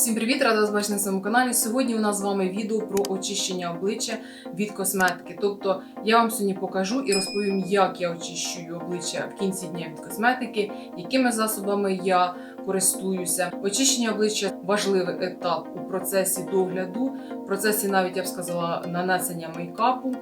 Всім привіт! Рада вас бачити на своєму каналі. Сьогодні у нас з вами відео про очищення обличчя від косметики. Тобто я вам сьогодні покажу і розповім, як я очищую обличчя в кінці дня від косметики, якими засобами я користуюся. Очищення обличчя важливий етап у процесі догляду, в процесі навіть я б сказала нанесення мейкапу.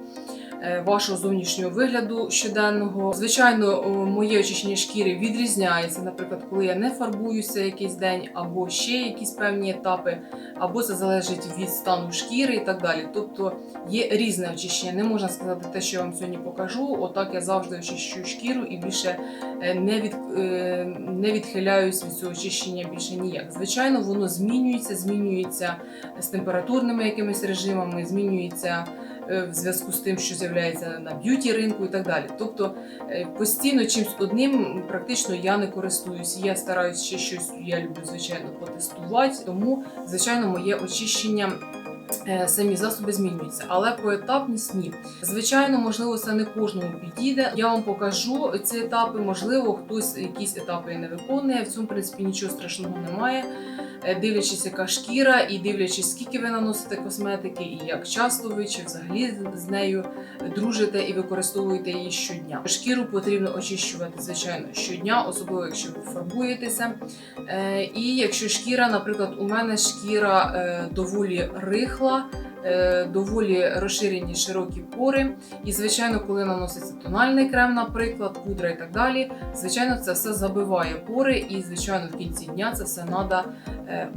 Е, Вашого зовнішнього вигляду щоденного. Звичайно, моє очищення шкіри відрізняється, наприклад, коли я не фарбуюся якийсь день, або ще якісь певні етапи, або це залежить від стану шкіри і так далі. Тобто є різне очищення. Не можна сказати те, що я вам сьогодні покажу. Отак я завжди очищую шкіру і більше е, не, від, е, не відхиляюсь від цього очищення більше ніяк. Звичайно, воно змінюється, змінюється з температурними якимись режимами, змінюється в зв'язку з тим, що з'являється на б'юті ринку і так далі. Тобто е, постійно чимось одним практично я не користуюсь. Я стараюся ще щось, я люблю, звичайно, потестувати, тому, звичайно, моє очищення. Е, Самі засоби змінюються, але поетапність ні. Звичайно, можливо, це не кожному підійде. Я вам покажу ці етапи. Можливо, хтось якісь етапи не виконує. В цьому принципі нічого страшного немає. Е, Дивлячись, яка шкіра, і дивлячись, скільки ви наносите косметики, і як часто ви чи взагалі з нею дружите і використовуєте її щодня. Шкіру потрібно очищувати, звичайно, щодня, особливо якщо ви фарбуєтеся. Е, І якщо шкіра, наприклад, у мене шкіра доволі рихла. Е, Доволі розширені широкі пори, і звичайно, коли наноситься тональний крем, наприклад, пудра і так далі, звичайно, це все забиває пори, і звичайно, в кінці дня це все треба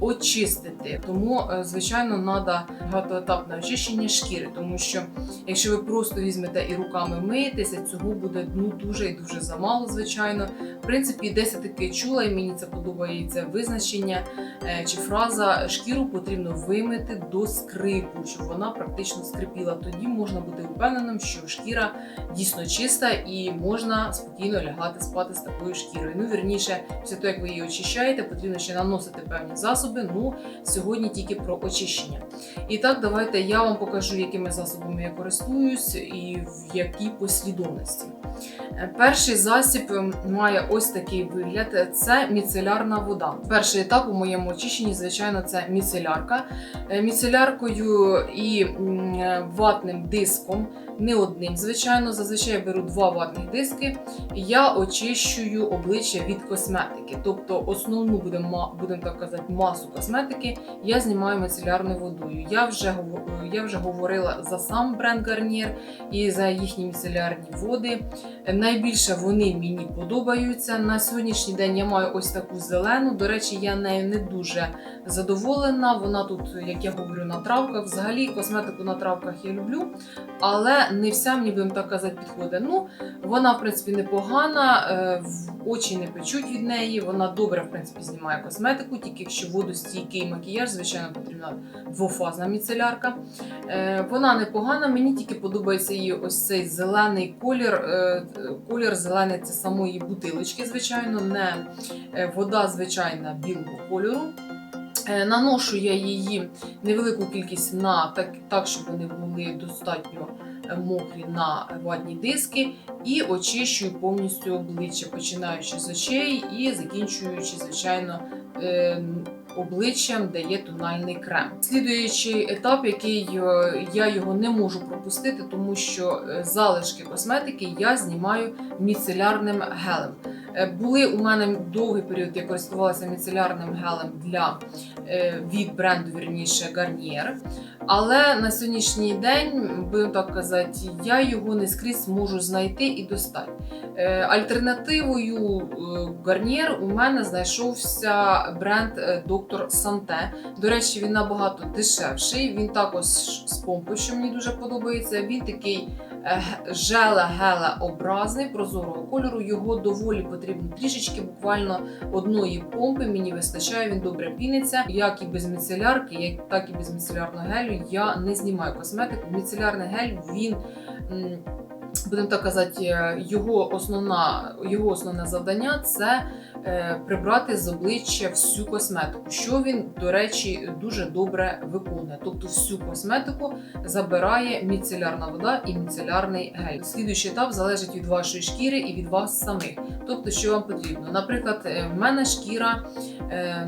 очистити. Тому, е, звичайно, треба багатоетапне очищення шкіри, тому що якщо ви просто візьмете і руками миєтеся, цього буде ну дуже і дуже замало, звичайно. В принципі, десь я таки чула, і мені це подобається визначення е, чи фраза шкіру потрібно вимити до скрипу, щоб вона практично скрипіла. Тоді можна бути впевненим, що шкіра дійсно чиста і можна спокійно лягати спати з такою шкірою. Ну, вірніше, після того, як ви її очищаєте, потрібно ще наносити певні засоби. Ну, сьогодні тільки про очищення. І так, давайте я вам покажу, якими засобами я користуюсь і в якій послідовності. Е, Перший засіб ем, має ось такий вигляд: це міцелярна вода. Перший етап у моєму очищенні, звичайно, це міцелярка. Е, Міцеляркою і е, ватним диском, не одним, звичайно. Зазвичай я беру два ватних диски. Я очищую обличчя від косметики. Тобто основну будемо будемо так казати масу косметики я знімаю міцелярною водою. Я вже я вже говорила за сам бренд Garnier і за їхні міцелярні води. Найбільше вони мені подобаються. На сьогоднішній день я маю ось таку зелену. До речі, я нею не дуже задоволена. Вона тут, як я говорю, на травках. Взагалі косметику на травках я люблю, але не вся мені будемо так казати підходить. Ну, вона, в принципі, непогана, е, в очі не печуть від неї. Вона добре, в принципі, знімає косметику, тільки якщо водостійкий макіяж, звичайно, потрібна двофазна міцелярка. Е, Вона непогана, мені тільки подобається її ось цей зелений колір. Е, Колір зелений це самої бутилочки, звичайно, не е, вода звичайна білого кольору. Наношу я її невелику кількість на так, так щоб вони були достатньо мокрі на ватні диски, і очищую повністю обличчя, починаючи з очей і закінчуючи, звичайно, е, обличчям, де є тональний крем. Слідуючий етап, який е, я його не можу пропустити, тому що е, залишки косметики я знімаю міцелярним гелем. Е, Були у мене довгий період, я користувалася міцелярним гелем для е, від бренду вірніше Garnier. Але на сьогоднішній день, будемо так казати, я його не скрізь можу знайти і достати. Е, Альтернативою Garnier у мене знайшовся бренд е, Dr. Sante. До речі, він набагато дешевший. Він також з помпою, що мені дуже подобається. Він такий е, желе-геле образний прозорого кольору. Його доволі потрібно трішечки, буквально одної помпи. Мені вистачає, він добре піниться. Як і без міцелярки, так і без міцелярного гелю. Я не знімаю косметику. Міцелярний гель він. Будемо так казати, е, його основна його основне завдання це е, прибрати з обличчя всю косметику, що він, до речі, дуже добре виконує. Тобто всю косметику забирає міцелярна вода і міцелярний гель. Слідуючий етап залежить від вашої шкіри і від вас самих. Тобто, що вам потрібно. Наприклад, е, в мене шкіра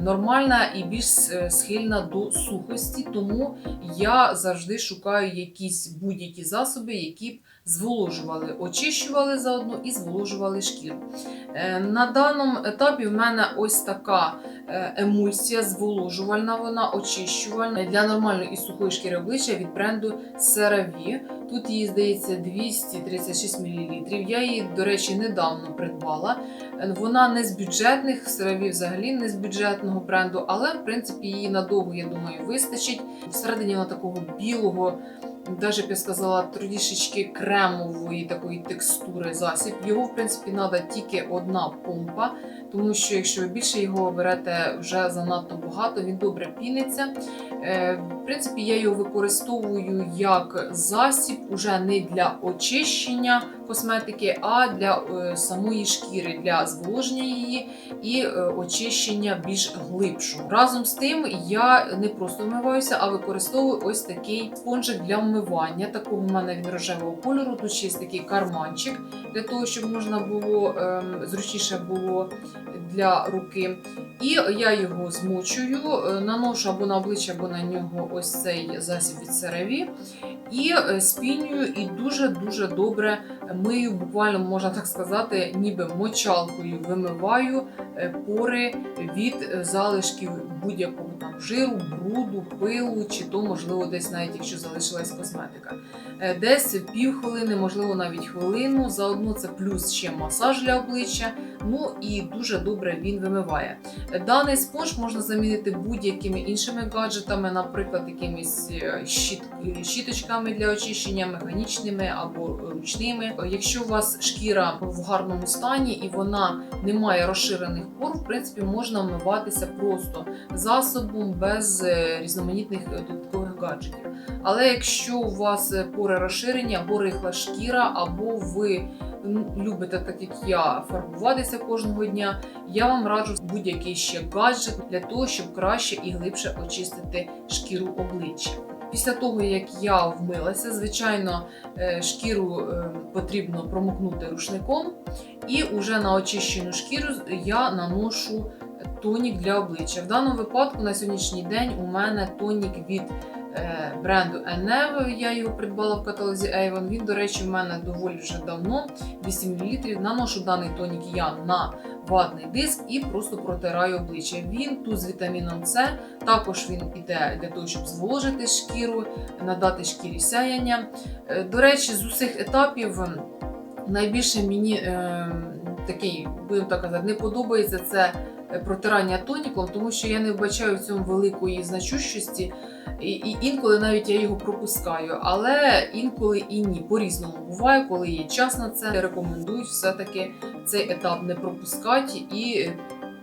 нормальна і більш схильна до сухості, тому я завжди шукаю якісь будь-які засоби, які б зволожували, очищували заодно і зволожували шкіру. Е, На даному етапі в мене ось така емульсія зволожувальна, вона очищувальна для нормальної і сухої шкіри обличчя від бренду CeraVe. Тут її здається 236 мл. Я її, до речі, недавно придбала. Е, Вона не з бюджетних, CeraVe взагалі не з бюджетного бренду, але в принципі її надовго, я думаю, вистачить. Всередині вона такого білого. Даже б я сказала, трішечки кремової такої текстури засіб. Його, в принципі, треба тільки одна помпа, тому що якщо ви більше його берете вже занадто багато, він добре піниться. Е, В принципі, я його використовую як засіб уже не для очищення косметики, а для е, самої шкіри, для зволоження її і е, очищення більш глибшого. Разом з тим, я не просто вмиваюся, а використовую ось такий спонжик для вмивання. Такого в мене він рожевого кольору. Тут ще є такий карманчик для того, щоб можна було ем, зручніше було для руки. І я його змочую, е, наношу або на обличчя, або на нього ось цей засіб від CeraVe. І е, спінюю і дуже-дуже добре мию, буквально можна так сказати, ніби мочалкою вимиваю е, пори від залишків будь-якого там жиру, бруду, пилу, чи то, можливо, десь навіть якщо залишилась косметика. Десь півхвилини, можливо, навіть хвилину. Заодно це плюс ще масаж для обличчя. Ну і дуже добре він вимиває. Даний спонж можна замінити будь-якими іншими гаджетами, наприклад, якимись е, щіт, щіточками для очищення, механічними або ручними. Е, Якщо у вас шкіра в гарному стані і вона не має розширених пор, в принципі, можна вмиватися просто засобом без е, різноманітних додаткових гаджетів. Але якщо у вас пори розширені або рихла шкіра, або ви любите, так як я, фарбуватися кожного дня, я вам раджу будь-який ще гаджет для того, щоб краще і глибше очистити шкіру обличчя. Після того, як я вмилася, звичайно, е, шкіру е, потрібно промокнути рушником, і уже на очищену шкіру я наношу тонік для обличчя. В даному випадку на сьогоднішній день у мене тонік від е, бренду Eneve. Я його придбала в каталозі Avon. Він, до речі, в мене доволі вже давно 200 мл. Наношу даний тонік я на ватний диск і просто протираю обличчя. Він тут з вітаміном С. Також він іде для того, щоб зволожити шкіру, надати шкірі сяяння. Е, До речі, з усіх етапів найбільше мені е, такий, будемо так казати, не подобається це е, протирання тоніком, тому що я не вбачаю в цьому великої значущості. І, і інколи навіть я його пропускаю, але інколи і ні. По-різному буває, коли є час на це. Рекомендують все-таки цей етап не пропускати і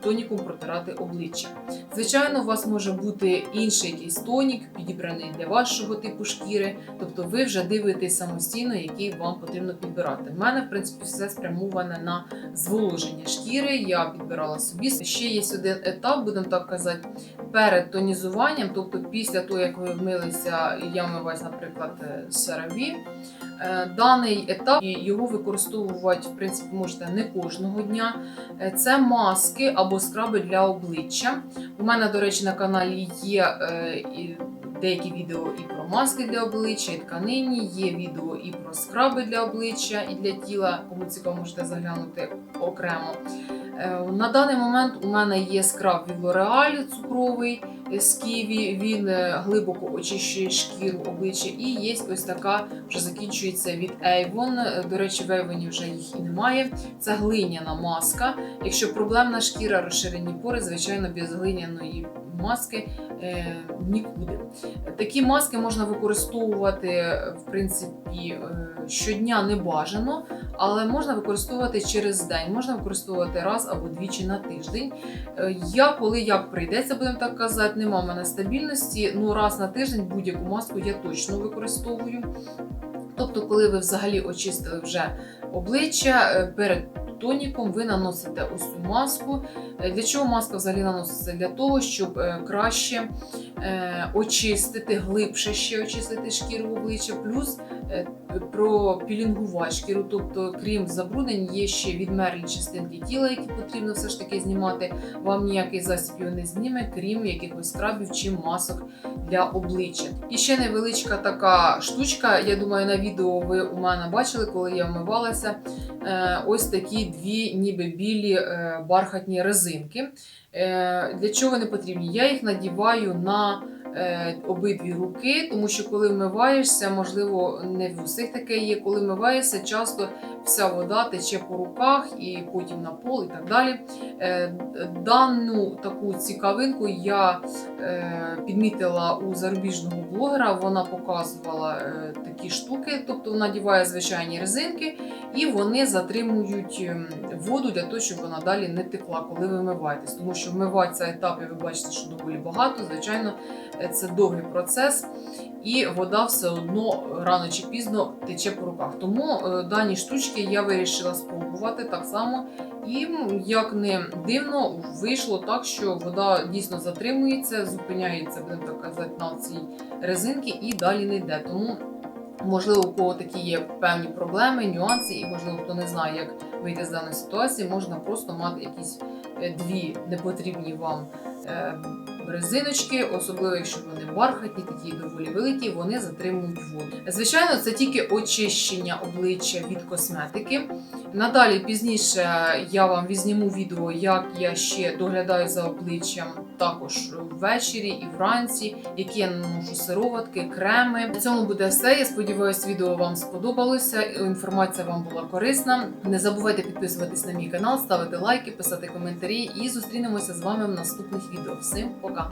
тоніком протирати обличчя. Звичайно, у вас може бути інший якийсь тонік, підібраний для вашого типу шкіри. Тобто ви вже дивитесь самостійно, який вам потрібно підбирати. У мене, в принципі, все спрямоване на зволоження шкіри. Я підбирала собі. Ще є один етап, будемо так казати, перед тонізуванням, тобто після того, як ви вмилися, я вмиваюсь, наприклад, Е, Даний етап його використовувати в принципі можете не кожного дня. Е, Це маски або скраби для обличчя. У мене, до речі, на каналі є е, деякі відео і про маски для обличчя, і тканині, є відео і про скраби для обличчя і для тіла. Кому цікаво, можете заглянути окремо. Е, На даний момент у мене є скраб від L'Oreal цукровий е, з ківі. Він е, глибоко очищує шкіру обличчя. І є ось така, вже закінчується від Avon. Е, До речі, в Avon вже їх і немає. Це глиняна маска. Якщо проблемна шкіра, розширені пори, звичайно, без глиняної маски е, нікуди. Такі маски можна використовувати е, в принципі е, щодня не бажано, але можна використовувати через день, можна використовувати раз або двічі на тиждень. Я, коли як прийдеться, будемо так казати, нема в мене стабільності. Ну раз на тиждень будь-яку маску я точно використовую. Тобто, коли ви взагалі очистили вже обличчя е, перед тоніком ви наносите ось цю маску. Е, Для чого маска взагалі наноситься? Для того, щоб е, краще очистити, глибше ще очистити шкіру обличчя, плюс е, пропілінгувати шкіру. Тобто, крім забруднень, є ще відмерлі частинки тіла, які потрібно все ж таки знімати. Вам ніякий засіб його не зніме, крім якихось скрабів чи масок для обличчя. І ще невеличка така штучка. Я думаю, на відео ви у мене бачили, коли я вмивалася. Е, ось такі дві, ніби білі е, бархатні резинки. Для чого вони потрібні? Я їх надіваю на обидві руки, тому що коли вмиваєшся, можливо, не в усіх таке є. Коли вмиваєшся, часто вся вода тече по руках і потім на пол і так далі. Е, Дану таку цікавинку я е, підмітила у зарубіжного блогера. Вона показувала е, такі штуки, тобто вона надіває звичайні резинки, і вони затримують ем, воду для того, щоб вона далі не текла, коли ви вмиваєтесь. Тому що вмиватися етапів, ви бачите, що доволі багато. Звичайно, е, це довгий процес, і вода все одно рано чи пізно тече по руках. Тому е, дані штучки я вирішила спробувати так само. І як не дивно, вийшло так, що вода дійсно затримується, зупиняється, будемо так казати, на цій резинці і далі не йде. Тому, можливо, у кого такі є певні проблеми, нюанси, і можливо, хто не знає, як вийти з даної ситуації, можна просто мати якісь е, дві непотрібні вам. Резиночки, особливо якщо вони бархатні, такі доволі великі, вони затримують воду. Звичайно, це тільки очищення обличчя від косметики. Надалі пізніше я вам візніму відео, як я ще доглядаю за обличчям також ввечері і вранці, які я наношу сироватки, креми. На цьому буде все. Я сподіваюся, відео вам сподобалося. Інформація вам була корисна. Не забувайте підписуватись на мій канал, ставити лайки, писати коментарі і зустрінемося з вами в наступних відео. Всім пока!